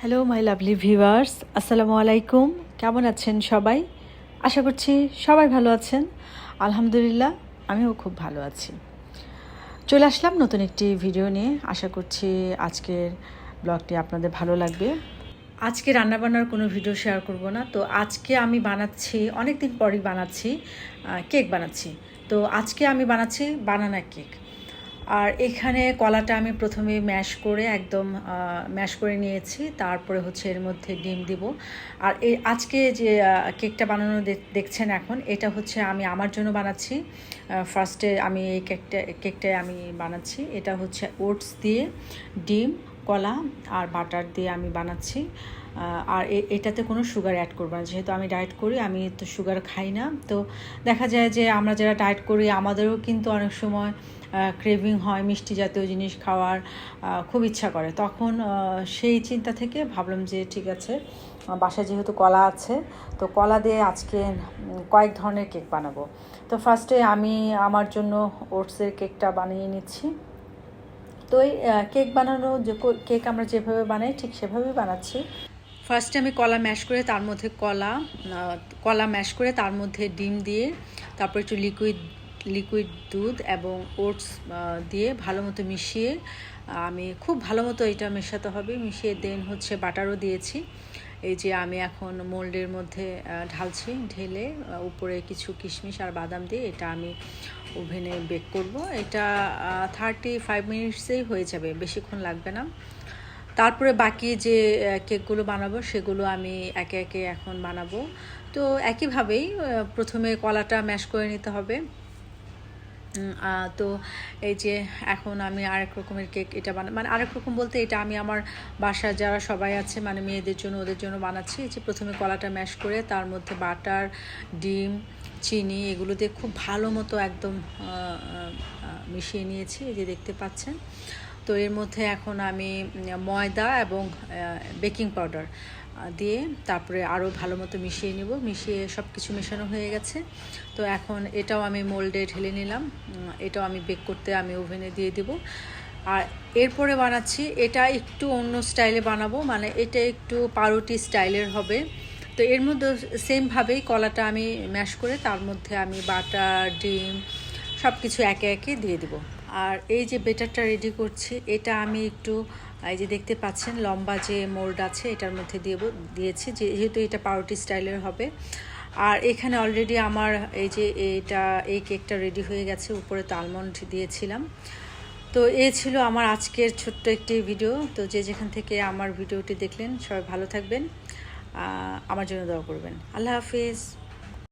Hello my lovely viewers আসসালামু আলাইকুম কেমন আছেন সবাই? আশা করছি সবাই ভালো আছেন। আলহামদুলিল্লাহ, আমিও খুব ভালো আছি। চলে আসলাম নতুন একটি ভিডিও নিয়ে। আশা করছি আজকের ব্লগটি আপনাদের ভালো লাগবে। আজকে রান্নাবান্নার কোনো ভিডিও শেয়ার করব না। তো আজকে আমি বানাচ্ছি অনেক দিন পরই বানাচ্ছি কেক বানাচ্ছি। তো আজকে আমি বানাচ্ছি বানানা কেক আর এখানে কলাটা আমি প্রথমে ম্যাশ করে একদম ম্যাশ করে নিয়েছি। তারপরে হচ্ছে এর মধ্যে ডিম দিব। আর এই আজকে যে কেকটা বানানো দেখ- দেখছেন এখন, এটা হচ্ছে আমি আমার জন্য বানাচ্ছি। ফার্স্টে আমি এই কেকটা কেকটাই আমি বানাচ্ছি। এটা হচ্ছে ওটস দিয়ে ডিম, কলা আর বাটার দিয়ে আমি বানাচ্ছি। আর এটাতে কোনো সুগার অ্যাড করব না। যেহেতু আমি ডায়েট করি, আমি তো সুগার খাই না। তো দেখা যায় যে আমরা যারা ডায়েট করি, আমাদেরও কিন্তু অনেক সময় ক্রেভিং হয়, মিষ্টি জাতীয় জিনিস খাওয়ার খুব ইচ্ছা করে। তখন সেই চিন্তা থেকে ভাবলাম যে ঠিক আছে বাসায় যেহেতু কলা আছে, তো কলা দিয়ে আজকে কয়েক ধরনের কেক বানাবো। তো ফার্স্টে আমি আমার জন্য ওটসের কেকটা বানিয়ে নিচ্ছি। তো এই কেক বানানো যে কেক আমরা যেভাবে বানাই, ঠিক সেভাবেই বানাচ্ছি। ফার্স্টে আমি কলা ম্যাশ করে তার মধ্যে কলা কলা ম্যাশ করে তার মধ্যে ডিম দিয়ে, তারপর একটু লিকুইড লিকুইড দুধ এবং ওটস দিয়ে ভালো মতো মিশিয়ে, আমি খুব ভালো মতো এটা মেশাতে হবে। মিশিয়ে দেন হচ্ছে বাটারও দিয়েছি। এই যে আমি এখন মোল্ডের মধ্যে ঢালছি, ঢেলে উপরে কিছু কিশমিশ আর বাদাম দিয়ে এটা আমি ওভেনে বেক করব। এটা থার্টি ফাইভ মিনিটসেই হয়ে যাবে, বেশিক্ষণ লাগবে না। তারপরে বাকি যে কেকগুলো বানাবো, সেগুলো আমি একে একে এখন বানাবো। তো একইভাবেই প্রথমে কলাটা ম্যাশ করে নিতে হবে। তো এই যে এখন আমি আরেক রকমের কেক এটা বানা মানে আরেক রকম বলতে এটা আমি আমার বাসার যারা সবাই আছে মানে মেয়েদের জন্য, ওদের জন্য বানাচ্ছি। এই যে প্রথমে কলাটা ম্যাশ করে তার মধ্যে বাটার, ডিম, চিনি এগুলো দিয়ে খুব ভালো মতো একদম মিশিয়ে নিয়েছি। এই যে দেখতে পাচ্ছেন। তো এর মধ্যে এখন আমি ময়দা এবং বেকিং পাউডার দিয়ে তারপরে আরও ভালো মতো মিশিয়ে নিব। মিশিয়ে সব কিছু মেশানো হয়ে গেছে। তো এখন এটাও আমি মোল্ডে ঢেলে নিলাম। এটাও আমি বেক করতে আমি ওভেনে দিয়ে দিব। আর এরপরে বানাচ্ছি, এটা একটু অন্য স্টাইলে বানাবো মানে এটা একটু পাউরুটি স্টাইলের হবে। তো এর মধ্যে সেমভাবেই কলাটা আমি ম্যাশ করে তার মধ্যে আমি বাটার, ডিম সব কিছু একে একে দিয়ে দিব। আর এই যে বেটারটা রেডি করছি, এটা আমি একটু, এই যে দেখতে পাচ্ছেন, লম্বা যে মোল্ড আছে, এটার মধ্যে দিয়ে দিয়েছি, যেহেতু এটা পাউরুটি স্টাইলের হবে। আর এখানে অলরেডি আমার এই যে এটা, এই কেকটা রেডি হয়ে গেছে, উপরে তো আলমন্ড দিয়েছিলাম। তো এ ছিল আমার আজকের ছোট্ট একটি ভিডিও তো যে যেখান থেকে আমার ভিডিওটি দেখলেন, সবাই ভালো থাকবেন আমার জন্য দোয়া করবেন। আল্লাহ হাফিজ।